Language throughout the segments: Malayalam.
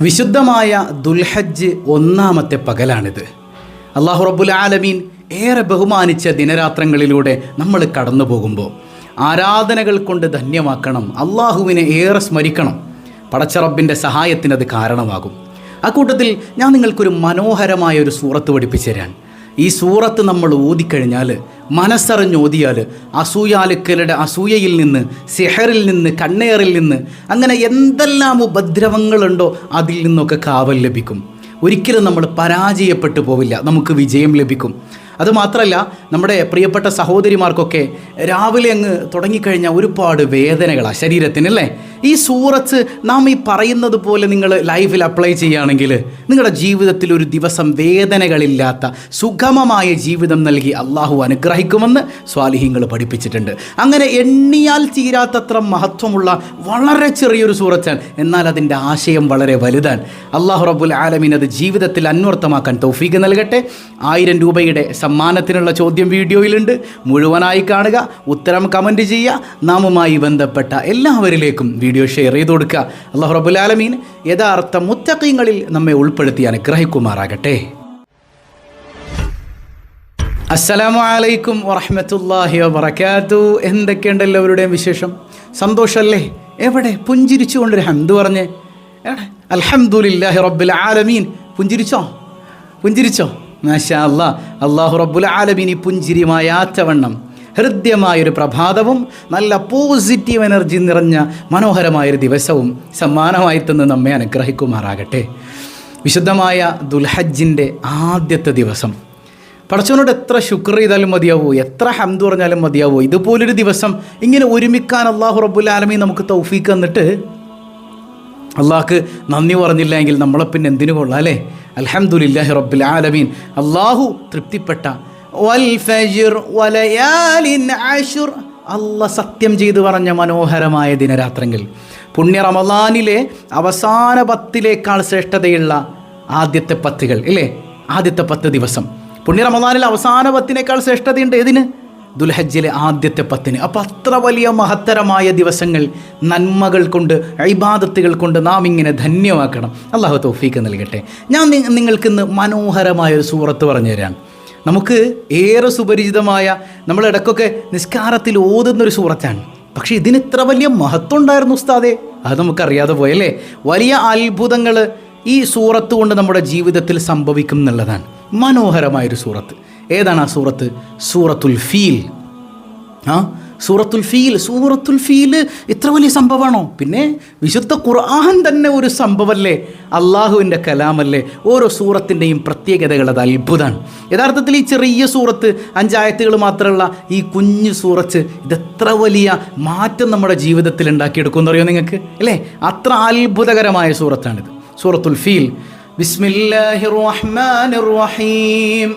വിശുദ്ധമായ ദുൽഹജ്ജ് ഒന്നാമത്തെ പകലാണിത്. അള്ളാഹു റബ്ബുൽ ആലമീൻ ഏറെ ബഹുമാനിച്ച ദിനരാത്രങ്ങളിലൂടെ നമ്മൾ കടന്നു പോകുമ്പോൾ ആരാധനകൾ കൊണ്ട് ധന്യമാക്കണം അള്ളാഹുവിനെ ഏറെ സ്മരിക്കണം പടച്ചറബിന്റെ സഹായത്തിനത് കാരണമാകും. അക്കൂട്ടത്തിൽ ഞാൻ നിങ്ങൾക്കൊരു മനോഹരമായ ഒരു സൂറത്ത് പഠിപ്പിച്ചു തരാൻ. ഈ സൂറത്ത് നമ്മൾ ഓതിക്കഴിഞ്ഞാൽ മനസ്സറിഞ്ഞ് ഓതിയാൽ അസൂയാലുക്കളുടെ അസൂയയിൽ നിന്ന് സിഹറിൽ നിന്ന് കണ്ണേറിൽ നിന്ന് അങ്ങനെ എന്തെല്ലാം ഉപദ്രവങ്ങളുണ്ടോ അതിൽ നിന്നൊക്കെ കാവൽ ലഭിക്കും. ഒരിക്കലും നമ്മൾ പരാജയപ്പെട്ടു പോവില്ല. നമുക്ക് വിജയം ലഭിക്കും. അതുമാത്രമല്ല നമ്മുടെ പ്രിയപ്പെട്ട സഹോദരിമാർക്കൊക്കെ രാവിലെ അങ്ങ് തുടങ്ങിക്കഴിഞ്ഞാൽ ഒരുപാട് വേദനകളാണ് ശരീരത്തിന് അല്ലേ? ഈ സൂറത്ത് നാം ഈ പറയുന്നത് പോലെ നിങ്ങൾ ലൈഫിൽ അപ്ലൈ ചെയ്യുകയാണെങ്കിൽ നിങ്ങളുടെ ജീവിതത്തിൽ ഒരു ദിവസം വേദനകളില്ലാത്ത സുഗമമായ ജീവിതം നൽകി അള്ളാഹു അനുഗ്രഹിക്കുമെന്ന് സ്വാലിഹിങ്ങൾ പഠിപ്പിച്ചിട്ടുണ്ട്. അങ്ങനെ എണ്ണിയാൽ തീരാത്തത്ര മഹത്വമുള്ള വളരെ ചെറിയൊരു സൂറത്താണ്. എന്നാൽ അതിന്റെ ആശയം വളരെ വലുതാണ്. അള്ളാഹു റബുൽ ആലമീൻ അത് ജീവിതത്തിൽ അന്വർത്ഥമാക്കാൻ തൗഫീക്ക് നൽകട്ടെ. ആയിരം രൂപയുടെ സമ്മാനത്തിനുള്ള ചോദ്യം വീഡിയോയിലുണ്ട്. മുഴുവനായി കാണുക ഉത്തരം കമന്റ് ചെയ്യുക നാമുമായി ബന്ധപ്പെട്ട എല്ലാവരിലേക്കും വീഡിയോ ഷെയർ ചെയ്ത് കൊടുക്കുക. അള്ളാഹു റബുലാലമീൻ യഥാർത്ഥ മുത്തക്കീങ്ങളിൽ നമ്മെ ഉൾപ്പെടുത്തി അനുഗ്രഹിക്കുമാറാകട്ടെ. അസ്സലാമു അലൈക്കും വറഹമത്തല്ലാഹി വബറകാതു എന്തൊക്കെയുണ്ട് എല്ലാവരുടെയും വിശേഷം? സന്തോഷമല്ലേ എവിടെ? പുഞ്ചിരിച്ചുകൊണ്ടൊരു ഹംദ് പറഞ്ഞേ. എവിടെ? അൽഹംദുലില്ലാഹി റബ്ബിൽ ആലമീൻ. പുഞ്ചിരിച്ചോ? പുഞ്ചിരിച്ചോ? മാഷാ അള്ളാഹു റബ്ബുൽ ആലമിനി പുഞ്ചിരിമായ ആറ്റവണ്ണം ഹൃദ്യമായൊരു പ്രഭാതവും നല്ല പോസിറ്റീവ് എനർജി നിറഞ്ഞ മനോഹരമായൊരു ദിവസവും സമ്മാനമായി തന്ന് നമ്മെ അനുഗ്രഹിക്കുമാറാകട്ടെ. വിശുദ്ധമായ ദുൽഹജ്ജിന്റെ ആദ്യത്തെ ദിവസം. പടച്ചവനോട് എത്ര ശുക്ർ ചെയ്താലും മതിയാവോ എത്ര ഹംദ് പറഞ്ഞാലും മതിയാവോ. ഇതുപോലൊരു ദിവസം ഇങ്ങനെ ഒരുമിക്കാൻ അള്ളാഹു റബ്ബുൽ ആലമി നമുക്ക് തൗഫീക്ക് എന്നിട്ട് അള്ളാഹ്ക്ക് നന്ദി പറഞ്ഞില്ല എങ്കിൽ നമ്മളെ പിന്നെ എന്തിനു കൊള്ളാം അല്ലേ? അലഹമുല്ലാഹി റബ്ബിൽ ആലമീൻ. അള്ളാഹു തൃപ്തിപ്പെട്ട. അല്ല സത്യം ചെയ്തു പറഞ്ഞ മനോഹരമായ ദിനരാത്രങ്ങൾ. പുണ്യ റമദാനിലെ അവസാന പത്തിലേക്കാൾ ശ്രേഷ്ഠതയുള്ള ആദ്യത്തെ പത്തുകൾ ഇല്ലേ? ആദ്യത്തെ പത്ത് ദിവസം. പുണ്യ റമദാനിൽ അവസാന പത്തിനേക്കാൾ ശ്രേഷ്ഠതയുണ്ട് ഏതിന്? ദുൽഹജ്ജിലെ ആദ്യത്തെ പത്തിന്. അപ്പം അത്ര വലിയ മഹത്തരമായ ദിവസങ്ങൾ നന്മകൾ കൊണ്ട് അഴിബാദത്തുകൾ കൊണ്ട് നാം ഇങ്ങനെ ധന്യമാക്കണം. അള്ളാഹു തോഫീക്ക് നൽകട്ടെ. ഞാൻ നിങ്ങൾക്കിന്ന് മനോഹരമായൊരു സൂറത്ത് പറഞ്ഞു തരാം. നമുക്ക് ഏറെ സുപരിചിതമായ നമ്മൾ ഇടയ്ക്കൊക്കെ നിസ്കാരത്തിൽ ഓതുന്നൊരു സൂറത്താണ്. പക്ഷേ ഇതിന് ഇത്ര വലിയ മഹത്വം ഉണ്ടായിരുന്നു ഉസ്താദെ. അത് നമുക്കറിയാതെ പോയല്ലേ? വലിയ അത്ഭുതങ്ങൾ ഈ സൂറത്ത് കൊണ്ട് നമ്മുടെ ജീവിതത്തിൽ സംഭവിക്കും എന്നുള്ളതാണ്. മനോഹരമായൊരു സൂറത്ത്. ഏതാണ് ആ സൂറത്ത്? സൂറത്തുൽ ഫീൽ. ആ? സൂറത്തുൽ ഫീൽ സൂറത്തുൽ ഫീൽ ഇത്ര വലിയ സംഭവമാണോ? പിന്നെ വിശുദ്ധ ഖുർആൻ തന്നെ ഒരു സംഭവമല്ലേ അള്ളാഹുവിന്റെ കലാമല്ലേ? ഓരോ സൂറത്തിന്റെയും പ്രത്യേകതകൾ അത് അത്ഭുതമാണ്. യഥാർത്ഥത്തിൽ ഈ ചെറിയ സൂറത്ത് അഞ്ചായത്തുകൾ മാത്രമുള്ള ഈ കുഞ്ഞു സൂറത്ത് ഇതെത്ര വലിയ മാറ്റം നമ്മുടെ ജീവിതത്തിൽ ഉണ്ടാക്കിയെടുക്കുമെന്ന് അറിയോ നിങ്ങൾക്ക്? അല്ലേ? അത്ര അത്ഭുതകരമായ സൂറത്താണിത്. സൂറത്തുൽ ഫീൽ. ബിസ്മില്ലാഹിർ റഹ്മാനിർ റഹീം.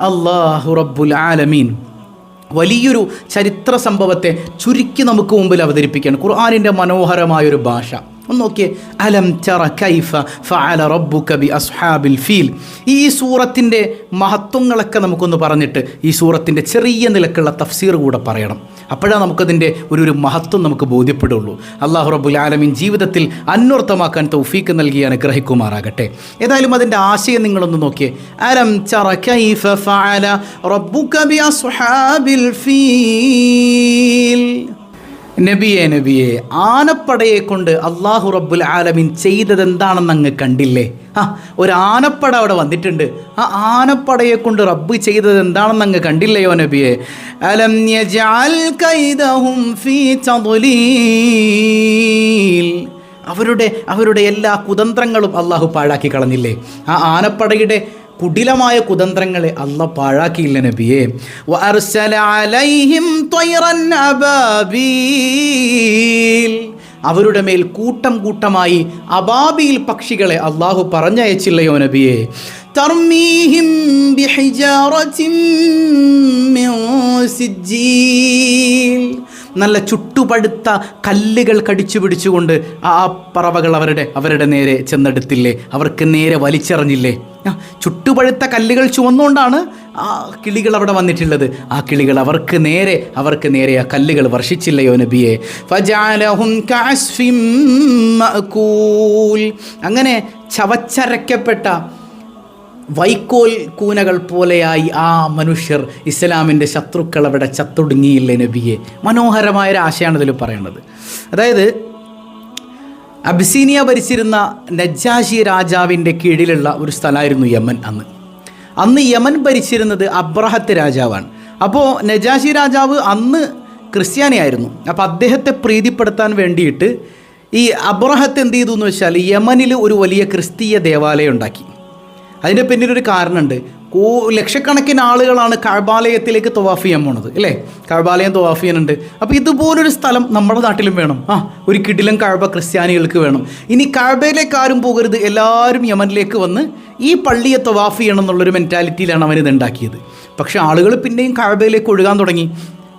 അള്ളാഹു റബ്ബുൽ ആലമീൻ. വലിയൊരു ചരിത്ര സംഭവത്തെ ചുരുക്കി നമുക്ക് മുമ്പിൽ അവതരിപ്പിക്കുകയാണ്. ഖുർആാനിന്റെ മനോഹരമായൊരു ഭാഷ. ഒന്ന് നോക്കിയേ അലം ചറ കൈഫ ഫഅല റബ്ബുക ബി അസ്ഹാബിൽ ഫീൽ. ഈ സൂറത്തിന്റെ മഹത്വങ്ങളൊക്കെ നമുക്കൊന്ന് പറഞ്ഞിട്ട് ഈ സൂറത്തിന്റെ ചെറിയ നിലക്കുള്ള തഫ്സീർ കൂടെ പറയണം. അപ്പോഴാണ് നമുക്കതിന്റെ ഒരു ഒരു മഹത്വം നമുക്ക് ബോധ്യപ്പെടുള്ളൂ. അള്ളാഹു റബ്ബുൽ ആലമീൻ ജീവിതത്തിൽ അന്വർത്ഥമാക്കാൻ തൗഫീക്ക് നൽകി അനുഗ്രഹിക്കുമാറാകട്ടെ. ഏതായാലും അതിന്റെ ആശയം നിങ്ങളൊന്ന് നോക്കിയേ അലം ചറ കൈഫ ഫഅല റബ്ബുക ബി അസ്ഹാബിൽ ഫീൽ. നബിയെ നബിയെ ആനപ്പടയെ കൊണ്ട് അള്ളാഹു റബ്ബുൽ ആലമിൻ ചെയ്തത് എന്താണെന്ന് അങ്ങ് കണ്ടില്ലേ? ആ ഒരു ആനപ്പട അവിടെ വന്നിട്ടുണ്ട്. ആ ആനപ്പടയെ കൊണ്ട് റബ്ബ് ചെയ്തത് എന്താണെന്ന് അങ്ങ് കണ്ടില്ലയോ നബിയെ? അലം കൈദഹും ഫീ അവരുടെ അവരുടെ എല്ലാ കുതന്ത്രങ്ങളും അള്ളാഹു പാഴാക്കി കളഞ്ഞില്ലേ? ആ ആനപ്പടയുടെ കുടിലമായ കുതന്ത്രങ്ങളെ അല്ല പാഴാക്കിയില്ല നബിയെ. അവരുടെ മേൽ കൂട്ടം കൂട്ടമായി അബാബിയിൽ പക്ഷികളെ അള്ളാഹു പറഞ്ഞയച്ചില്ലയോ നബിയെ. തർമീഹിം മിൻ നല്ല ചുട്ടുപഴുത്ത കല്ലുകൾ കടിച്ചു പിടിച്ചുകൊണ്ട് ആ പറവകൾ അവരുടെ അവരുടെ നേരെ ചെന്നെടുത്തില്ലേ? അവർക്ക് നേരെ വലിച്ചെറിഞ്ഞില്ലേ? ആ, ചുട്ടുപഴുത്ത കല്ലുകൾ ചുവന്നുകൊണ്ടാണ് ആ കിളികൾ അവിടെ വന്നിട്ടുള്ളത്. ആ കിളികൾ അവർക്ക് നേരെ അവർക്ക് നേരെ ആ കല്ലുകൾ വർഷിച്ചില്ലയോ നബിയെ. അങ്ങനെ ചവച്ചരയ്ക്കപ്പെട്ട വൈക്കോൽ കൂനകൾ പോലെയായി ആ മനുഷ്യർ ഇസ്ലാമിന്റെ ശത്രുക്കൾ അവിടെ ചത്തൊടുങ്ങിയില്ലേ നബിയെ? മനോഹരമായ ഒരു ആശയമാണ് ഇതിൽ പറയുന്നത് അതായത് അബ്സീനിയ ഭരിച്ചിരുന്ന നജാഷി രാജാവിന്റെ കീഴിലുള്ള ഒരു സ്ഥലമായിരുന്നു യമൻ അന്ന്. അന്ന് യമൻ ഭരിച്ചിരുന്നത് അബ്രഹത്ത് രാജാവാണ്. അപ്പോൾ നജാഷി രാജാവ് അന്ന് ക്രിസ്ത്യാനിയായിരുന്നു അപ്പോൾ അദ്ദേഹത്തെ പ്രീതിപ്പെടുത്താൻ വേണ്ടിയിട്ട് ഈ അബ്രഹത്ത് എന്ത് ചെയ്തു എന്ന് വെച്ചാൽ യമനിൽ ഒരു വലിയ ക്രിസ്തീയ ദേവാലയം ഉണ്ടാക്കി. അതിന്റെ പിന്നിലൊരു കാരണമുണ്ട്. കൂ ലക്ഷക്കണക്കിന് ആളുകളാണ് കഴബാലയത്തിലേക്ക് തവാഫ് ചെയ്യാൻ പോണത് അല്ലേ? കഴബാലയം തവാഫ് ചെയ്യാനുണ്ട്. അപ്പോൾ ഇതുപോലൊരു സ്ഥലം നമ്മുടെ നാട്ടിലും വേണം. ആ ഒരു കിടിലം കഴബ ക്രിസ്ത്യാനികൾക്ക് വേണം. ഇനി കഴബയിലേക്ക് ആരും പോകരുത്. എല്ലാവരും യമനിലേക്ക് വന്ന് ഈ പള്ളിയെ തവാഫ് ചെയ്യണം എന്നുള്ളൊരു മെന്റാലിറ്റിയിലാണ് അവൻ ഇത് ഉണ്ടാക്കിയത്. പക്ഷേ ആളുകൾ പിന്നെയും കഴബയിലേക്ക് ഒഴുകാൻ തുടങ്ങി.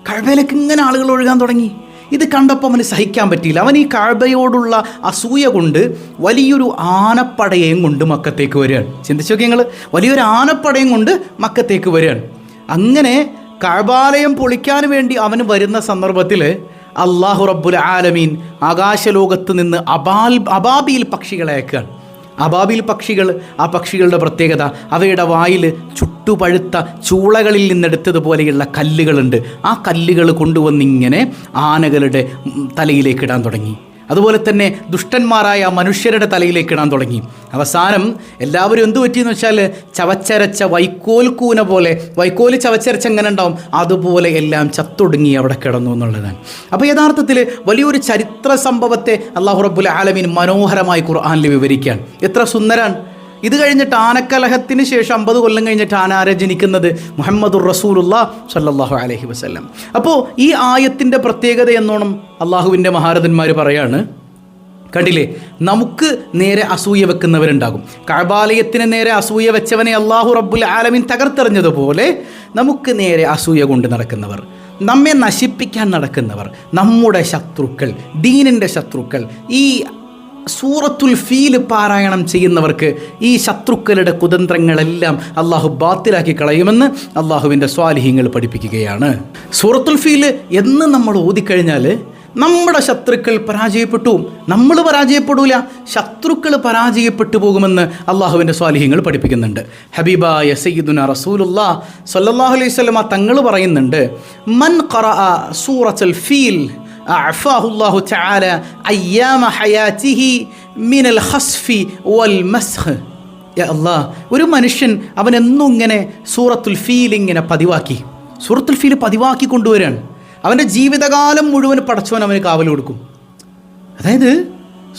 കഴബയിലേക്ക് ഇങ്ങനെ ആളുകൾ ഒഴുകാൻ തുടങ്ങി. ഇത് കണ്ടപ്പോൾ അവന് സഹിക്കാൻ പറ്റിയില്ല. അവൻ ഈ കാഴ്ബയോടുള്ള അസൂയ കൊണ്ട് വലിയൊരു ആനപ്പടയും കൊണ്ട് മക്കത്തേക്ക് വരികയാണ്. ചിന്തിച്ചു നോക്കി നിങ്ങൾ വലിയൊരു ആനപ്പടയും കൊണ്ട് മക്കത്തേക്ക് വരികയാണ്. അങ്ങനെ കഴബാലയം പൊളിക്കാൻ വേണ്ടി അവന് വരുന്ന സന്ദർഭത്തിൽ അള്ളാഹു റബ്ബുൽ ആലമീൻ ആകാശലോകത്ത് നിന്ന് അബാൽ അബാബിയിൽ പക്ഷികളെ അയക്കുകയാണ്. അബാബിൽ പക്ഷികൾ ആ പക്ഷികളുടെ പ്രത്യേകത അവയുടെ വായിൽ ചുട്ടുപഴുത്ത ചൂളകളിൽ നിന്നെടുത്തതുപോലെയുള്ള കല്ലുകളുണ്ട്. ആ കല്ലുകൾ കൊണ്ടുവന്നിങ്ങനെ ആനകളുടെ തലയിലേക്ക് ഇടാൻ തുടങ്ങി. അതുപോലെ തന്നെ ദുഷ്ടന്മാരായ മനുഷ്യരുടെ തലയിലേക്ക് ഇടാൻ തുടങ്ങി. അവസാനം എല്ലാവരും എന്തു പറ്റിയെന്ന് വെച്ചാൽ ചവച്ചരച്ച വൈക്കോൽ കൂന പോലെ വൈക്കോൽ ചവച്ചരച്ച എങ്ങനെ ഉണ്ടാവും? അതുപോലെ എല്ലാം ചത്തൊടുങ്ങി അവിടെ കിടന്നു എന്നുള്ളതാണ് അപ്പോൾ യഥാർത്ഥത്തിൽ വലിയൊരു ചരിത്ര സംഭവത്തെ അള്ളാഹു റബ്ബുൽ ആലമീൻ മനോഹരമായി ഖുർആാനിൽ വിവരിക്കുകയാണ്. എത്ര സുന്ദരാണ്. ഇത് കഴിഞ്ഞിട്ട് ആനക്കലഹത്തിന് ശേഷം അമ്പത് കൊല്ലം കഴിഞ്ഞിട്ട് ആനാരെ ജനിക്കുന്നത്? മുഹമ്മദുർ റസൂലുള്ള സല്ലാഹു അലഹി വസല്ലം. അപ്പോൾ ഈ ആയത്തിന്റെ പ്രത്യേകത എന്നോണം അള്ളാഹുവിന്റെ മഹാരഥന്മാർ പറയാണ് കണ്ടില്ലേ? നമുക്ക് നേരെ അസൂയ വെക്കുന്നവരുണ്ടാകും. കഴബാലയത്തിന് നേരെ അസൂയ വെച്ചവനെ അള്ളാഹു റബ്ബുൽ ആലമിൻ തകർത്തെറിഞ്ഞതുപോലെ നമുക്ക് നേരെ അസൂയ കൊണ്ട് നടക്കുന്നവർ നമ്മെ നശിപ്പിക്കാൻ നടക്കുന്നവർ നമ്മുടെ ശത്രുക്കൾ ദീനിന്റെ ശത്രുക്കൾ ഈ സൂറത്തുൽ ഫീൽ പാരായണം ചെയ്യുന്നവർക്ക് ഈ ശത്രുക്കളുടെ കുതന്ത്രങ്ങളെല്ലാം അള്ളാഹു ബാത്തിലാക്കി കളയുമെന്ന് അള്ളാഹുവിന്റെ സ്വാലിഹ്യങ്ങൾ പഠിപ്പിക്കുകയാണ്. സൂറത്തുൽ ഫീൽ എന്ന് നമ്മൾ ഓതിക്കഴിഞ്ഞാൽ നമ്മുടെ ശത്രുക്കൾ പരാജയപ്പെട്ടു. നമ്മൾ പരാജയപ്പെടൂല ശത്രുക്കൾ പരാജയപ്പെട്ടു പോകുമെന്ന് അള്ളാഹുവിന്റെ സ്വാലിഹ്യങ്ങൾ പഠിപ്പിക്കുന്നുണ്ട്. ഹബീബായ സയ്യിദുന റസൂലുല്ലാ സല്ലാഹു അലൈഹി സ്വലമ തങ്ങൾ പറയുന്നുണ്ട് മൻ ഖറഅ സൂറത്തുൽ ഫീൽ അഫാഹുല്ലാഹു മിനൽ വൽ ഒരു മനുഷ്യൻ അവൻ എന്നും ഇങ്ങനെ സൂറത്തുൽ ഫീൽ ഇങ്ങനെ പതിവാക്കി സൂറത്തുൽ ഫീൽ പതിവാക്കി കൊണ്ടുവരികയാണ് അവന്റെ ജീവിതകാലം മുഴുവൻ പടച്ചവൻ അവന് കാവൽ കൊടുക്കും. അതായത്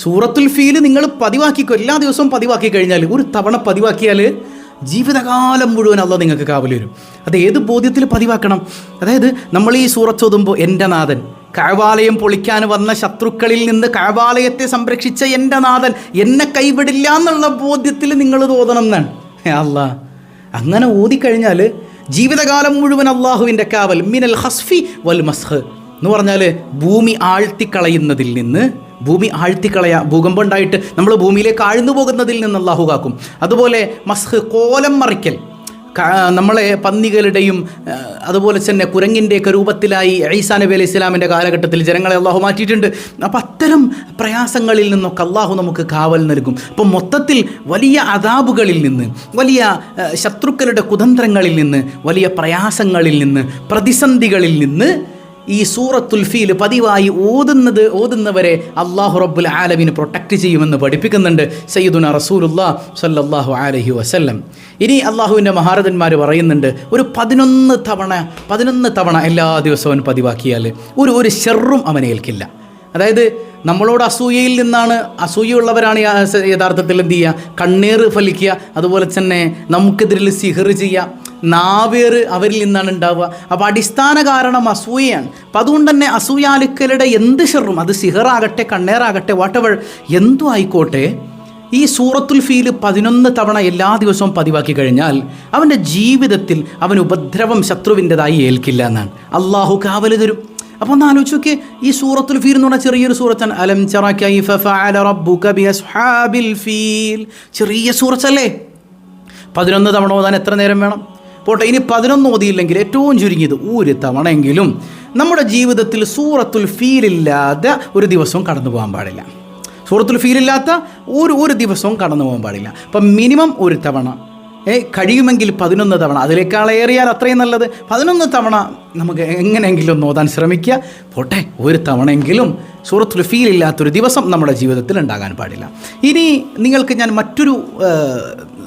സൂറത്തുൽ ഫീൽ നിങ്ങൾ പതിവാക്കിക്കോ എല്ലാ ദിവസവും പതിവാക്കി കഴിഞ്ഞാൽ ഒരു തവണ പതിവാക്കിയാൽ ജീവിതകാലം മുഴുവൻ അല്ല നിങ്ങൾക്ക് കാവൽ വരും അത് ഏത് ബോധ്യത്തിൽ പതിവാക്കണം? അതായത് നമ്മൾ ഈ സൂറത്ത് ഓതുമ്പോൾ എന്റെ നാഥൻ കഴവാലയം പൊളിക്കാൻ വന്ന ശത്രുക്കളിൽ നിന്ന് കഴവാലയത്തെ സംരക്ഷിച്ച എന്റെ നാഥൻ എന്നെ കൈവിടില്ല എന്നുള്ള ബോധ്യത്തിൽ നിങ്ങൾ തോന്നണം എന്നാണ്. അല്ല. അങ്ങനെ ഓതിക്കഴിഞ്ഞാൽ ജീവിതകാലം മുഴുവൻ അള്ളാഹുവിന്റെ കാവൽ മിനൽ ഹസ്ഫി വൽ മസ്ഹ് എന്ന് പറഞ്ഞാൽ ഭൂമി ആഴ്ത്തിക്കളയുന്നതിൽ നിന്ന് ഭൂമി ആഴ്ത്തിക്കളയാ ഭൂകമ്പം ഉണ്ടായിട്ട് നമ്മൾ ഭൂമിയിലേക്ക് ആഴ്ന്നു പോകുന്നതിൽ നിന്ന് അള്ളാഹു കാക്കും. അതുപോലെ മസ്ഹ് കോലം മറിക്കൽ നമ്മളെ പന്നികളുടെയും അതുപോലെ തന്നെ കുരങ്ങിന്റെയൊക്കെ രൂപത്തിലായി ഐസാ നബി അലൈഹി ഇസ്ലാമിന്റെ കാലഘട്ടത്തിൽ ജനങ്ങളെ അള്ളാഹു മാറ്റിയിട്ടുണ്ട്. അപ്പം അത്തരം പ്രയാസങ്ങളിൽ നിന്നൊക്കെ അള്ളാഹു നമുക്ക് കാവൽ നൽകും. അപ്പം മൊത്തത്തിൽ വലിയ അതാബുകളിൽ നിന്ന് വലിയ ശത്രുക്കളുടെ കുതന്ത്രങ്ങളിൽ നിന്ന് വലിയ പ്രയാസങ്ങളിൽ നിന്ന് പ്രതിസന്ധികളിൽ നിന്ന് ഈ സൂറത്തുൽ ഫീൽ പതിവായി ഓതുന്നത് ഓതുന്നവരെ അള്ളാഹു റബ്ബുൽ ആലമിന് പ്രൊട്ടക്റ്റ് ചെയ്യുമെന്ന് പഠിപ്പിക്കുന്നുണ്ട് സയ്യിദുന റസൂലുല്ലാ സല്ലാഹു അലഹി വസല്ലം. ഇനി അള്ളാഹുവിന്റെ മഹാരഥന്മാർ പറയുന്നുണ്ട് ഒരു പതിനൊന്ന് തവണ പതിനൊന്ന് തവണ എല്ലാ ദിവസവും പതിവാക്കിയാൽ ഒരു ഒരു ഷെറും അവനെ ഏൽക്കില്ല. അതായത് നമ്മളോട് അസൂയയിൽ നിന്നാണ് അസൂയുള്ളവരാണ് യഥാർത്ഥത്തിൽ എന്ത് ചെയ്യുക? കണ്ണീർ ഫലിക്കുക. അതുപോലെ തന്നെ നമുക്കെതിരിൽ സിഹർ ചെയ്യുക. നാവേർ അവരിൽ നിന്നാണ് ഉണ്ടാവുക. അപ്പോൾ അടിസ്ഥാന കാരണം അസൂയയാണ്. അപ്പം അതുകൊണ്ട് തന്നെ അസൂയാലുക്കളുടെ എന്ത് ഷെറും അത് സിഹറാകട്ടെ കണ്ണേറാകട്ടെ വാട്ടവൾ എന്തു ആയിക്കോട്ടെ ഈ സൂറത്തുൽ ഫീൽ പതിനൊന്ന് തവണ എല്ലാ ദിവസവും പതിവാക്കി കഴിഞ്ഞാൽ അവന്റെ ജീവിതത്തിൽ അവൻ ഉപദ്രവം ശത്രുവിന്റെതായി ഏൽക്കില്ല എന്നാണ്. അള്ളാഹു കാവൽ തരും. അപ്പോൾ ഒന്ന് ആലോചിച്ച് ഈ സൂറത്തുൽ ഫീൽ എന്ന് പറഞ്ഞാൽ ചെറിയൊരു സൂറത്താണ്. അലം ചറ ഫീൽ. ചെറിയ സൂറത്തല്ലേ? പതിനൊന്ന് തവണ ഓതാൻ എത്ര നേരം വേണം? പോട്ടെ ഇനി പതിനൊന്ന് ഓതിയില്ലെങ്കിൽ ഏറ്റവും ചുരുങ്ങിയത് ഒരു തവണയെങ്കിലും നമ്മുടെ ജീവിതത്തിൽ സൂറത്തുൽ ഫീലില്ലാതെ ഒരു ദിവസവും കടന്നു പോകാൻ പാടില്ല. സൂറത്തുൽ ഫീലില്ലാത്ത ഒരു ഒരു ദിവസവും കടന്നു പോകാൻ പാടില്ല. അപ്പം മിനിമം ഒരു തവണ കഴിയുമെങ്കിൽ പതിനൊന്ന് തവണ. അതിലേക്കാൾ ഏറിയാൽ അത്രയും നല്ലത്. പതിനൊന്ന് തവണ നമുക്ക് എങ്ങനെയെങ്കിലും നോതാൻ ശ്രമിക്കുക. പോട്ടെ ഒരു തവണയെങ്കിലും സൂറത്തുൽ ഫീൽ ഇല്ലാത്തൊരു ദിവസം നമ്മുടെ ജീവിതത്തിൽ ഉണ്ടാകാൻ പാടില്ല. ഇനി നിങ്ങൾക്ക് ഞാൻ മറ്റൊരു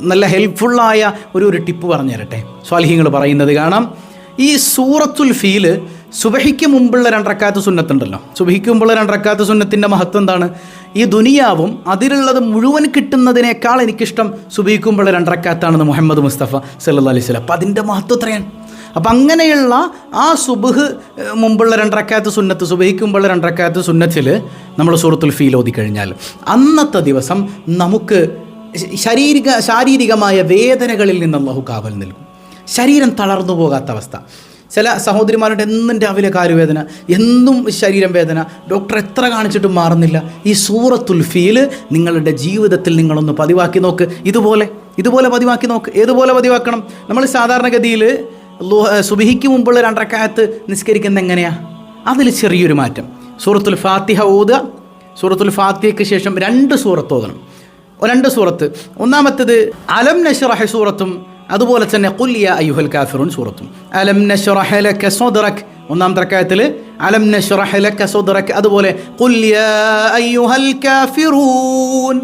നല്ല ഹെൽപ്ഫുള്ളായ ഒരു ഒരു ടിപ്പ് പറഞ്ഞു തരട്ടെ സ്വാലിഹ്യങ്ങൾ പറയുന്നത് കാണാം. ഈ സൂറത്തുൽ ഫീൽ സുബഹിക്ക് മുമ്പുള്ള രണ്ടറക്കാത്ത സുന്നത്തുണ്ടല്ലോ. സുബഹിക്ക് മുമ്പുള്ള രണ്ടറക്കാത്ത സുന്നത്തിന്റെ മഹത്വം എന്താണ്? ഈ ദുനിയാവും അതിലുള്ളത് മുഴുവൻ കിട്ടുന്നതിനേക്കാൾ എനിക്കിഷ്ടം സുബഹിക്ക് മുമ്പുള്ള രണ്ടരക്കാത്താണെന്ന് മുഹമ്മദ് മുസ്തഫ സല്ല അലൈഹി അപ്പം അതിന്റെ മഹത്വം എത്രയാണ്? അപ്പം അങ്ങനെയുള്ള ആ സുബഹ് മുമ്പുള്ള രണ്ടറക്കാത്ത സുന്നത്ത് സുബഹിക്ക് മുമ്പുള്ള രണ്ടരക്കാത്ത സുന്നത്തിൽ നമ്മൾ സൂറത്തുൽ ഫീൽ ഓതി കഴിഞ്ഞാൽ അന്നത്തെ ദിവസം നമുക്ക് ശാരീരിക ശാരീരികമായ വേദനകളിൽ നിന്ന് അള്ളാഹു കാവൽ നൽകും. ശരീരം തളർന്നു പോകാത്ത അവസ്ഥ. ചില സഹോദരിമാരുടെ എന്നും രാവിലെ കാലുവേദന എന്നും ശരീരം വേദന ഡോക്ടർ എത്ര കാണിച്ചിട്ടും മാറുന്നില്ല. ഈ സൂറത്തുൽ ഫീൽ നിങ്ങളുടെ ജീവിതത്തിൽ നിങ്ങളൊന്ന് പതിവാക്കി നോക്ക്. ഇതുപോലെ ഇതുപോലെ പതിവാക്കി നോക്ക്. ഏതുപോലെ പതിവാക്കണം? നമ്മൾ സാധാരണഗതിയിൽ സുബിഹിക്ക് മുമ്പുള്ള രണ്ടരക്കാലത്ത് നിസ്കരിക്കുന്ന എങ്ങനെയാണ് അതിൽ ചെറിയൊരു മാറ്റം. സൂറത്തുൽ ഫാത്തിഹ ഓതുക. സൂറത്തുൽ ഫാത്തിഹയ്ക്ക് ശേഷം രണ്ട് സൂറത്ത് ഓതണം. രണ്ട് സൂറത്ത്. ഒന്നാമത്തേത് അലം നഷറഹ സൂറത്തും അതുപോലെ തന്നെ കുല്യ അയ്യുഹൽ കാഫിറുൻ സൂറത്തും. അലം നഷ്റഹ ലക സദ്റക്. ഒന്നാമത്തെ റക്കായത്തിൽ അലം നഷ്റഹ ലക സദ്റക്. അതുപോലെ കുല്യ അയ്യുഹൽ കാഫിറൂൻ.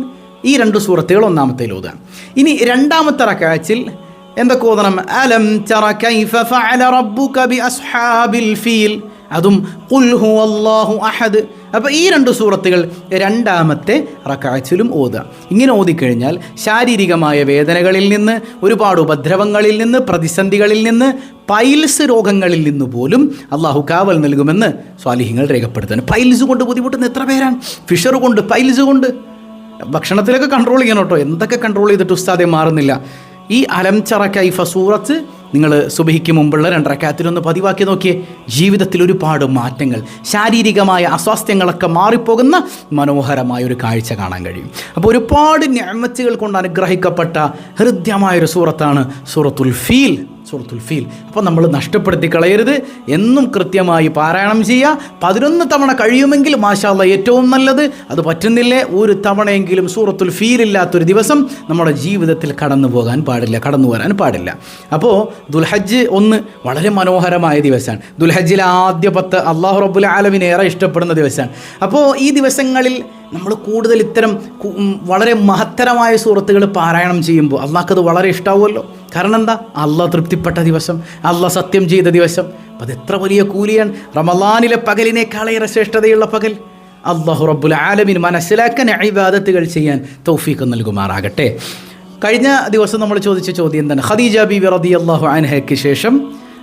ഈ രണ്ട് സൂറത്തുകൾ ഒന്നാമത്തേൽ ഓതാം ഇനി രണ്ടാമത്തെ റക്കായത്തിൽ എന്തൊക്കെ ഓതണം? അലം തറ കൈഫ ഫഅല റബ്ബുക ബി അസ്ഹാബിൽ ഫീൽ. അതും ഖുൽ അള്ളാഹു അഹദ്. അപ്പോൾ ഈ രണ്ട് സൂറത്തുകൾ രണ്ടാമത്തെ റക്കാച്ചിലും ഓതുക. ഇങ്ങനെ ഓതിക്കഴിഞ്ഞാൽ ശാരീരികമായ വേദനകളിൽ നിന്ന് ഒരുപാട് ഉപദ്രവങ്ങളിൽ നിന്ന് പ്രതിസന്ധികളിൽ നിന്ന് പൈൽസ് രോഗങ്ങളിൽ നിന്ന് പോലും അള്ളാഹു കാവൽ നൽകുമെന്ന് സ്വാലിഹ്യങ്ങൾ രേഖപ്പെടുത്തുന്നു. പൈൽസ് കൊണ്ട് ബുദ്ധിമുട്ടുന്ന എത്ര പേരാണ്? ഫിഷർ കൊണ്ട് പൈൽസ് കൊണ്ട്. ഭക്ഷണത്തിലൊക്കെ കൺട്രോൾ ചെയ്യണം കേട്ടോ. എന്തൊക്കെ കൺട്രോൾ ചെയ്തിട്ട് ഉസ്താദെ മാറുന്നില്ല. ഈ അലം കൈഫ ഫസൂറത്ത് നിങ്ങൾ സുബഹിക്ക് മുമ്പുള്ള രണ്ടരക്കാത്തിലൊന്ന് പതിവാക്കി നോക്കിയേ. ജീവിതത്തിൽ ഒരുപാട് മാറ്റങ്ങൾ ശാരീരികമായ അസ്വാസ്ഥ്യങ്ങളൊക്കെ മാറിപ്പോകുന്ന മനോഹരമായ ഒരു കാഴ്ച കാണാൻ കഴിയും. അപ്പോൾ ഒരുപാട് ഞാമത്തുകൾ കൊണ്ട് അനുഗ്രഹിക്കപ്പെട്ട ഹൃദ്യമായൊരു സൂറത്താണ് സൂറത്തുൽ ഫീൽ. സൂറത്തുൽ ഫീൽ. അപ്പോൾ നമ്മൾ നഷ്ടപ്പെടുത്തി കളയരുത്. എന്നും കൃത്യമായി പാരായണം ചെയ്യുക. പതിനൊന്ന് തവണ കഴിയുമെങ്കിൽ മാഷാല്ല ഏറ്റവും നല്ലത്. അത് പറ്റുന്നില്ലേ? ഒരു തവണയെങ്കിലും സൂറത്തുൽ ഫീൽ ഇല്ലാത്തൊരു ദിവസം നമ്മുടെ ജീവിതത്തിൽ കടന്നു പോകാൻ പാടില്ല കടന്നു വരാൻ പാടില്ല. അപ്പോൾ ദുൽഹജ്ജ് ഒന്ന് വളരെ മനോഹരമായ ദിവസമാണ്. ദുൽഹജ്ജിലെ ആദ്യ പത്ത് അള്ളാഹു റബ്ബുൽ ആലമിനേറെ ഇഷ്ടപ്പെടുന്ന ദിവസമാണ്. അപ്പോൾ ഈ ദിവസങ്ങളിൽ നമ്മൾ കൂടുതൽ ഇത്തരം വളരെ മഹത്തരമായ സൂറത്തുകൾ പാരായണം ചെയ്യുമ്പോൾ അള്ളാഹ്ക്കത് വളരെ ഇഷ്ടാവുമല്ലോ. കാരണം എന്താ? അള്ളാഹ് തൃപ്തിപ്പെട്ട ദിവസം അള്ളാഹ് സത്യം ചെയ്ത ദിവസം. അപ്പം അത് എത്ര വലിയ കൂലിയാണ്. റമലാനിലെ പകലിനേക്കാളേറെ ശ്രേഷ്ഠതയുള്ള പകൽ. അള്ളാഹു റബ്ബുൽ ആലമിന് മനസ്സിലാക്കാൻ അഴിവാദത്തുകൾ ചെയ്യാൻ തൗഫീഖ് നൽകുമാറാകട്ടെ. കഴിഞ്ഞ ദിവസം നമ്മൾ ചോദിച്ച ചോദ്യം എന്താണ്? ഖദീജ ബീബി റതി അള്ളാഹു അൻഹയ്ക്ക് ശേഷം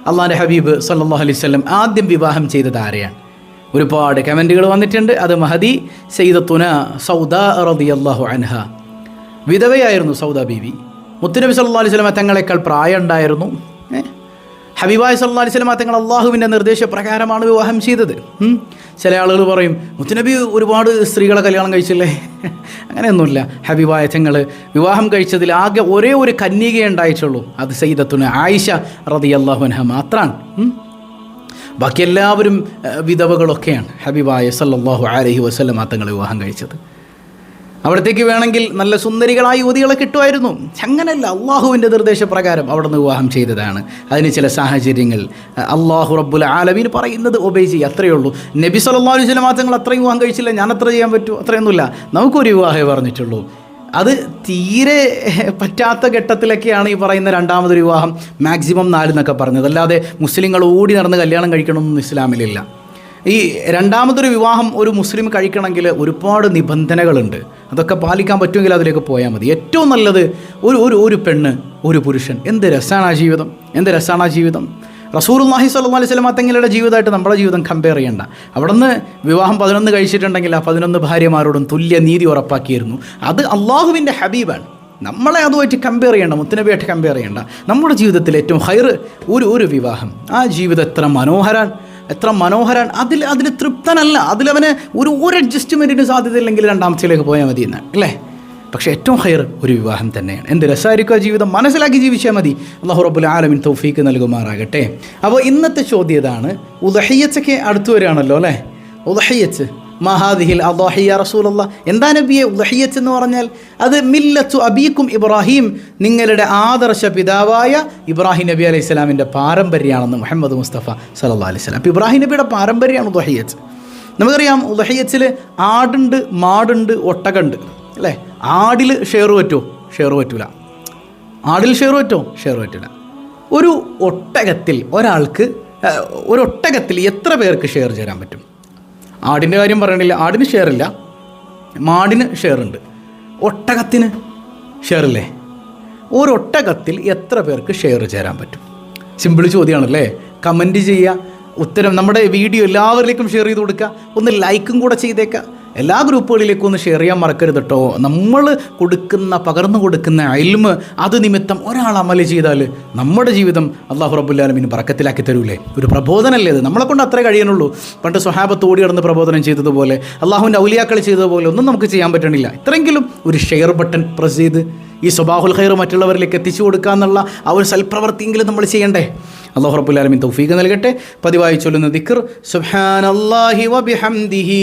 അള്ളാഹിന്റെ ഹബീബ് സല്ലാ അലൈവല്ലം ആദ്യം വിവാഹം ചെയ്തത് ആരെയാണ്? ഒരുപാട് കമന്റുകൾ വന്നിട്ടുണ്ട്. അത് മഹദി സയ്യിദത്തുന സൗദ റതി അള്ളാഹു അൻഹ. വിധവയായിരുന്നു സൗദ ബീവി. മുത്തുനബി സല്ലാ അലൈഹി സ്വലമ തങ്ങളെക്കാൾ പ്രായം ഉണ്ടായിരുന്നു? ഹബീബായ് സല്ലാ അലൈഹി തങ്ങൾ അള്ളാഹുവിന്റെ നിർദ്ദേശപ്രകാരമാണ് വിവാഹം ചെയ്തത്. ചില ആളുകൾ പറയും മുത്തുനബി ഒരുപാട് സ്ത്രീകളെ കല്യാണം കഴിച്ചില്ലേ? അങ്ങനെയൊന്നുമില്ല. ഹബീബായ തങ്ങൾ വിവാഹം കഴിച്ചതിൽ ആകെ ഒരേ ഒരു കന്യകയെ ഉണ്ടായിട്ടുള്ളൂ. അത് സയ്യിദത്തുന ആയിഷ റതി അള്ളാഹുൻഹ മാത്രമാണ്. ബാക്കി എല്ലാവരും വിധവകളൊക്കെയാണ്. ഹബീബായ സല്ലാഹു അലൈഹി വസ്ലം തങ്ങൾ വിവാഹം കഴിച്ചത്. അവിടത്തേക്ക് വേണമെങ്കിൽ നല്ല സുന്ദരികളായ യുവതികളെ കിട്ടുമായിരുന്നു. അങ്ങനെയല്ല അള്ളാഹുവിന്റെ നിർദ്ദേശപ്രകാരം അവിടെ നിന്ന് വിവാഹം ചെയ്തതാണ്. അതിന് ചില സാഹചര്യങ്ങൾ അള്ളാഹു റബ്ബുൽ ആലമീൻ പറയുന്നത് ഒബേ ചെയ്യുക അത്രയേ ഉള്ളൂ. നബി സല്ലല്ലാഹു അലൈഹി മാത്രങ്ങൾ അത്രയും വിവാഹം കഴിച്ചില്ല ഞാൻ അത്ര ചെയ്യാൻ പറ്റൂ അത്രയൊന്നുമില്ല. നമുക്കൊരു വിവാഹമേ പറഞ്ഞിട്ടുള്ളൂ. അത് തീരെ പറ്റാത്ത ഘട്ടത്തിലൊക്കെയാണ് ഈ പറയുന്ന രണ്ടാമതൊരു വിവാഹം മാക്സിമം നാല് എന്നൊക്കെ പറഞ്ഞത്. അല്ലാതെ മുസ്ലിങ്ങൾ ഓടി നടന്ന് കല്യാണം കഴിക്കണമെന്നൊന്നും ഇസ്ലാമിലില്ല. ഈ രണ്ടാമതൊരു വിവാഹം ഒരു മുസ്ലിം കഴിക്കണമെങ്കിൽ ഒരുപാട് നിബന്ധനകളുണ്ട്. അതൊക്കെ പാലിക്കാൻ പറ്റുമെങ്കിൽ അതിലേക്ക് പോയാൽ മതി. ഏറ്റവും നല്ലത് ഒരു ഒരു ഒരു പെണ്ണ് ഒരു പുരുഷൻ. എന്ത് രസമാണ് ആ ജീവിതം? എന്ത് രസമാണ് ആ ജീവിതം? റസൂർല്ലാഹി സ്വല്ലാ അലൈഹി സ്വലം തങ്ങളുടെ ജീവിതമായിട്ട് നമ്മുടെ ജീവിതം കമ്പയർ ചെയ്യണ്ട. അവിടെ നിന്ന് വിവാഹം പതിനൊന്ന് കഴിച്ചിട്ടുണ്ടെങ്കിൽ ആ പതിനൊന്ന് ഭാര്യമാരോടും തുല്യ നീതി ഉറപ്പാക്കിയിരുന്നു. അത് അള്ളാഹുവിന്റെ ഹബീബാണ്. നമ്മളെ അതുമായിട്ട് കമ്പയർ ചെയ്യണ്ട മുത്തനബിയായിട്ട് കമ്പയർ ചെയ്യണ്ട. നമ്മുടെ ജീവിതത്തിൽ ഏറ്റവും ഹൈർ ഒരു ഒരു വിവാഹം. ആ ജീവിതം എത്ര മനോഹരാണ്. എത്ര മനോഹരൻ അതിൽ അതിൽ തൃപ്തനല്ല. അതിലവന് ഒരു ഒരു അഡ്ജസ്റ്റ്മെന്റിന് സാധ്യതയില്ലെങ്കിൽ രണ്ടാമത്തേലേക്ക് പോയാൽ മതി എന്നാണ് അല്ലേ? പക്ഷേ ഏറ്റവും ഹയർ ഒരു വിവാഹം തന്നെയാണ്. എന്ത് രസമായിരിക്കും ആ ജീവിതം? മനസ്സിലാക്കി ജീവിച്ചാൽ മതി. അള്ളാഹു റബ്ബുൽ ആലമിൻ തൗഫീക്ക് നൽകുമാറാകട്ടെ. അപ്പോൾ ഇന്നത്തെ ചോദ്യം ഇതാണ്. ഉദഹയ്യച്ചൊക്കെ അടുത്തു വരികയാണല്ലോ അല്ലേ ഉദഹയ്യച്ച് മഹാദിഹിൽ അള്ളാഹിയ റസൂലുള്ള എന്താ നബിയെ ഉദഹയ്യച്ച് എന്ന് പറഞ്ഞാൽ? അത് മില്ലത്തു അബീക്കും ഇബ്രാഹിം നിങ്ങളുടെ ആദർശ പിതാവായ ഇബ്രാഹിം നബി അലൈഹി സ്വലാമിന്റെ പാരമ്പര്യമാണെന്ന് മുഹമ്മദ് മുസ്തഫ സല്ലാ അലൈഹി സ്വലാം അപ്പോൾ ഇബ്രാഹിം നബിയുടെ പാരമ്പര്യമാണ് ഉദഹയ്യച്ച് നമുക്കറിയാം ഉദഹയ്യച്ചിൽ ആടുണ്ട് മാടുണ്ട് ഒട്ടകണ്ട്. അല്ലേ? ആടിൽ ഷെയർ പറ്റുമോ ഷെയർ പറ്റൂല. ആടിൽ ഷെയർ പറ്റുമോ ഷെയർ പറ്റൂല. ഒരു ഒട്ടകത്തിൽ ഒരാൾക്ക് ഒരു എത്ര പേർക്ക് ഷെയർ ചേരാൻ പറ്റും? ആടിന്റെ കാര്യം പറയണില്ല. ആടിന് ഷെയർ ഇല്ല. മാടിന് ഷെയർ ഉണ്ട്. ഒട്ടകത്തിന് ഷെയർ ഇല്ലേ? ഒരൊട്ടകത്തിൽ എത്ര പേർക്ക് ഷെയർ ചേരാൻ പറ്റും? സിമ്പിൾ ചോദ്യമാണല്ലേ? കമന്റ് ചെയ്യുക. ഉത്തരം നമ്മുടെ വീഡിയോ എല്ലാവരിലേക്കും ഷെയർ ചെയ്ത് കൊടുക്കുക. ഒന്ന് ലൈക്കും കൂടെ ചെയ്തേക്കുക. എല്ലാ ഗ്രൂപ്പുകളിലേക്കും ഒന്ന് ഷെയർ ചെയ്യാൻ മറക്കരുത് കേട്ടോ നമ്മൾ കൊടുക്കുന്ന പകർന്നു കൊടുക്കുന്ന അയൽമ് അത് നിമിത്തം ഒരാൾ അമൽ ചെയ്താൽ നമ്മുടെ ജീവിതം അള്ളാഹു റബുല്ലാലമിന് പറക്കത്തിലാക്കി തരൂലേ. ഒരു പ്രബോധനമല്ലേ ഇത് നമ്മളെ കൊണ്ട് അത്രേ കഴിയണുള്ളൂ. പണ്ട് സ്വഹാബത്ത് ഓടി നടന്ന് പ്രബോധനം ചെയ്തതുപോലെ അള്ളാഹുവിന്റെ ഔലിയാക്കൾ ചെയ്തതുപോലെ ഒന്നും നമുക്ക് ചെയ്യാൻ പറ്റണില്ല. ഇത്രയെങ്കിലും ഒരു ഷെയർ ബട്ടൺ പ്രസ് ചെയ്ത് ഈ സ്വബാഹുൽ ഖൈർ മറ്റുള്ളവരിലേക്ക് എത്തിച്ചു കൊടുക്കുക എന്നുള്ള ആ ഒരു സൽപ്രവൃത്തിയെങ്കിലും നമ്മൾ ചെയ്യണ്ടേ? അള്ളാഹു റബ്ബുല്ലാലമിൻ തൗഫീഖ് നൽകട്ടെ. പതിവായി ചൊല്ലുന്ന ദിക്കർ ദിക്ർ സുബ്ഹാനല്ലാഹി വബിഹംദിഹി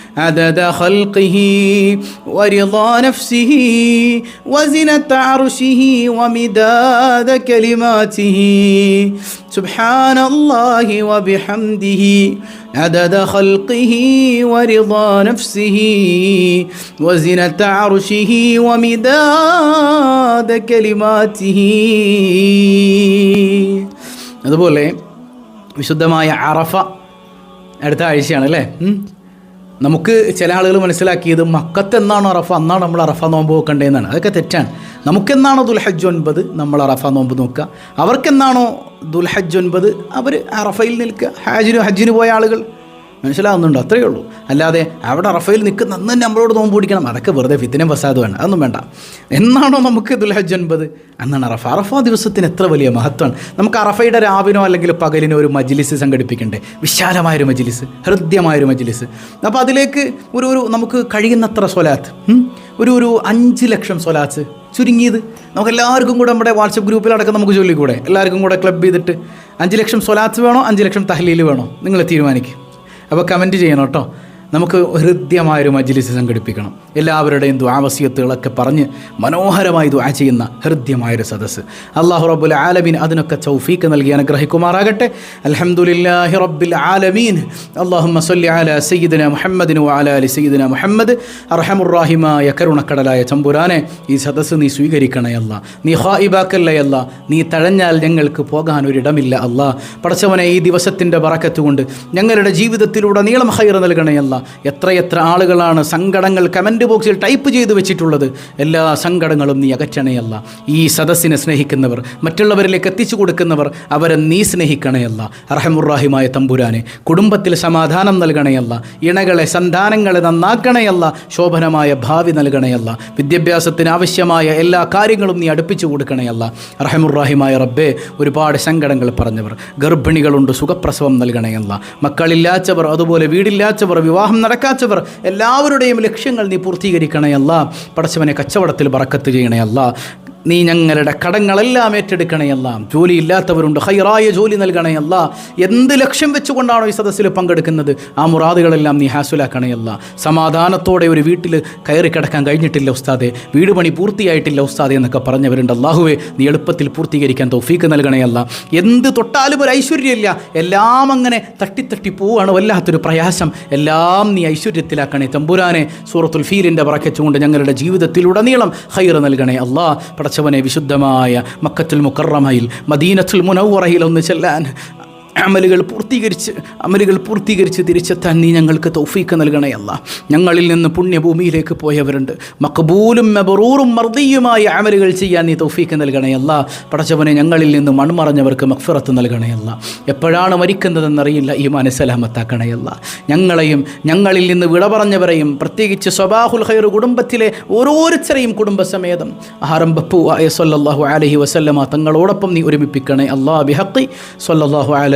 عدد خلقه ورضا نفسه وزنة عرشه ومداد كلماته سبحان الله وبحمده عدد خلقه ورضا نفسه وزنة عرشه ومداد كلماته അതുപോലെ വിശുദ്ധമായ അറഫ അടുത്ത ആഴ്ചയാണ് അല്ലേ ഉം. നമുക്ക് ചില ആളുകൾ മനസ്സിലാക്കിയത് മക്കത്ത് എന്നാണ് അറഫ? അന്നാണ് നമ്മൾ അറഫ നോമ്പ് നോക്കേണ്ടതെന്നാണ് അതൊക്കെ തെറ്റാണ്. നമുക്കെന്നാണോ ദുൽഹജ് ഒൻപത്? നമ്മൾ അറഫ നോമ്പ് നോക്കുക. അവർക്കെന്നാണോ ദുൽഹജ് ഒൻപത്? അവർ അറഫയിൽ നിൽക്കുക. ഹാജിന് ഹജ്ജിന് പോയ ആളുകൾ മനസ്സിലാവുന്നുണ്ടോ അത്രയേ ഉള്ളൂ. അല്ലാതെ അവിടെ റഫയിൽ നിൽക്കുന്ന അന്ന് തന്നെ നമ്മളോട് നോമ്പ് പിടിക്കണം. അതൊക്കെ വെറുതെ ഫിത്തിനും ഫസാദുമാണ് അതൊന്നും വേണ്ട. എന്നാണോ നമുക്ക് ദുൽഹജ് ഒൻപത് അന്നാണ് അറഫ. അറഫ ദിവസത്തിന് എത്ര വലിയ മഹത്വമാണ്. നമുക്ക് അറഫയുടെ രാവിനോ അല്ലെങ്കിൽ പകലിനോ ഒരു മജ്ലിസ് സംഘടിപ്പിക്കണ്ടേ? വിശാലമായൊരു മജ്ലിസ് ഹൃദ്യമായൊരു മജ്ലിസ്. അപ്പോൾ അതിലേക്ക് ഒരു ഒരു നമുക്ക് കഴിയുന്നത്ര സ്വലാത്ത്. ഒരു ഒരു അഞ്ച് ലക്ഷം സ്വലാത്ത് ചുരുങ്ങിയത്. നമുക്ക് എല്ലാവർക്കും കൂടെ നമ്മുടെ വാട്സപ്പ് ഗ്രൂപ്പിലടക്കം നമുക്ക് ചൊല്ലിക്കൂടെ? എല്ലാവർക്കും കൂടെ ക്ലബ് ചെയ്തിട്ട് അഞ്ച് ലക്ഷം സ്വലാത്ത് വേണോ? അഞ്ച് ലക്ഷം തഹലീൽ വേണോ? നിങ്ങൾ തീരുമാനിക്കും. അപ്പോൾ കമന്റ് ചെയ്യണം കേട്ടോ. നമുക്ക് ഹൃദ്യമായൊരു മജ്ലിസ് സംഘടിപ്പിക്കണം. എല്ലാവരുടെയും ദ്വാവസ്യത്തുകളൊക്കെ പറഞ്ഞ് മനോഹരമായി ദ്വാ ചെയ്യുന്ന ഹൃദ്യമായൊരു സദസ്സ്. അള്ളാഹു റബ്ബുൽ ആലമീൻ അതിനൊക്കെ ചൗഫീക്ക് നൽകി അനുഗ്രഹിക്കുമാറാകട്ടെ. അൽഹംദുലില്ലാഹി റബ്ബിൽ ആലമീൻ. അള്ളാഹുമ്മ സല്ലി അല സയ്യിദിന മുഹമ്മദിന് അല അലി സയ്യിദിന മുഹമ്മദ്. അർഹമുറാഹിമായ കരുണക്കടലായ ചമ്പുരാനെ ഈ സദസ്സ് നീ സ്വീകരിക്കണയല്ല നീ ഹായിബാക്കല്ലേ അല്ല. നീ തഴഞ്ഞാൽ ഞങ്ങൾക്ക് പോകാൻ ഒരിടമില്ല അല്ല. പടച്ചവനെ ഈ ദിവസത്തിന്റെ പറക്കത്തുകൊണ്ട് ഞങ്ങളുടെ ജീവിതത്തിലൂടെ നീളം ഹൈർ നൽകണയല്ല എത്രയെത്ര ആളുകളാണ് സങ്കടങ്ങൾ കമന്റ് ബോക്സിൽ ടൈപ്പ് ചെയ്ത് വെച്ചിട്ടുള്ളത്. എല്ലാ സങ്കടങ്ങളും നീ അകറ്റണയല്ല. ഈ സദസ്സിനെ സ്നേഹിക്കുന്നവർ മറ്റുള്ളവരിലേക്ക് എത്തിച്ചു കൊടുക്കുന്നവർ അവരെ നീ സ്നേഹിക്കണയല്ല. അർഹമുറാഹിമായ തമ്പുരാനെ കുടുംബത്തിൽ സമാധാനം നൽകണയല്ല. ഇണകളെ സന്താനങ്ങളെ നന്നാക്കണയല്ല. ശോഭനമായ ഭാവി നൽകണയല്ല. വിദ്യാഭ്യാസത്തിന് ആവശ്യമായ എല്ലാ കാര്യങ്ങളും നീ അടുപ്പിച്ചു കൊടുക്കണയല്ല. അർഹമുറാഹിമായ റബ്ബെ ഒരുപാട് സങ്കടങ്ങൾ പറഞ്ഞവർ. ഗർഭിണികളുണ്ട് സുഖപ്രസവം നൽകണയല്ല. മക്കളില്ലാത്തവർ അതുപോലെ വീടില്ലാത്തവർ വിവാഹം നടക്കാത്തവർ എല്ലാവരുടെയും ലക്ഷ്യങ്ങൾ നീ പൂർത്തീകരിക്കണേ അല്ല. പടച്ചവനെ കച്ചവടത്തിൽ ബറക്കത്ത് ചെയ്യണയല്ല നീ ഞങ്ങളുടെ കടങ്ങളെല്ലാം ഏറ്റെടുക്കണയല്ല. ജോലിയില്ലാത്തവരുണ്ട്. ഹൈറായ ജോലി നൽകണയല്ല. എന്ത് ലക്ഷ്യം വെച്ചുകൊണ്ടാണോ ഈ സദസ്സിൽ പങ്കെടുക്കുന്നത്? ആ മുറാദുകളെല്ലാം നീ ഹാസുലാക്കണയല്ല. സമാധാനത്തോടെ ഒരു വീട്ടിൽ കയറി കിടക്കാൻ കഴിഞ്ഞിട്ടില്ല ഉസ്താദെ. വീട് പണി പൂർത്തിയായിട്ടില്ല ഉസ്താദെ എന്നൊക്കെ പറഞ്ഞവരുണ്ട്. അള്ളാഹുവെ നീ എളുപ്പത്തിൽ പൂർത്തീകരിക്കാൻ തൗഫീക്ക് നൽകണയല്ല. എന്ത് തൊട്ടാലും ഒരു ഐശ്വര്യമില്ല. എല്ലാം അങ്ങനെ തട്ടിത്തട്ടി പോവുകയാണ് വല്ലാത്തൊരു പ്രയാസം. എല്ലാം നീ ഐശ്വര്യത്തിലാക്കണേ. തമ്പുരാനെ സൂറത്തുൽ ഫീലിന്റെ പറക്കച്ചുകൊണ്ട് ഞങ്ങളുടെ ജീവിതത്തിലുടനീളം ഹൈറ് നൽകണേ അല്ലാ. പടച്ചവനെ വിശുദ്ധമായ മക്കത്തുൽ മുക്കറമയിൽ മദീനത്തുൽ മുനവറയിൽ ഒന്ന് ചെല്ലാൻ അമലുകൾ പൂർത്തീകരിച്ച് അമലുകൾ പൂർത്തീകരിച്ച് തിരിച്ചെത്താൻ നീ ഞങ്ങൾക്ക് തൗഫീക്ക് നൽകണയല്ല ഞങ്ങളിൽ നിന്ന് പുണ്യഭൂമിയിലേക്ക് പോയവരുണ്ട്. മക്കബൂലും മെബറൂറും മർദിയുമായ അമലുകൾ ചെയ്യാൻ നീ തൗഫീക്ക് നൽകണയല്ല പടച്ചവനെ ഞങ്ങളിൽ നിന്ന് മൺമറഞ്ഞവർക്ക് മക്ഫിറത്ത് നൽകണയല്ല എപ്പോഴാണ് മരിക്കുന്നതെന്നറിയില്ല ഈ മനസ്സലാമത്താക്കണയല്ല ഞങ്ങളെയും ഞങ്ങളിൽ നിന്ന് വിട പറഞ്ഞവരെയും പ്രത്യേകിച്ച് സ്വബാഹുൽ ഹൈർ കുടുംബത്തിലെ ഓരോരുത്തരെയും കുടുംബസമേതം ആരംഭപ്പൂ ആയ സല്ലല്ലാഹു അലഹി വസല്ലമ തങ്ങളോടൊപ്പം നീ ഒരുമിപ്പിക്കണേ അള്ളാ ബിഹക്കി സല്ലല്ലാഹു അല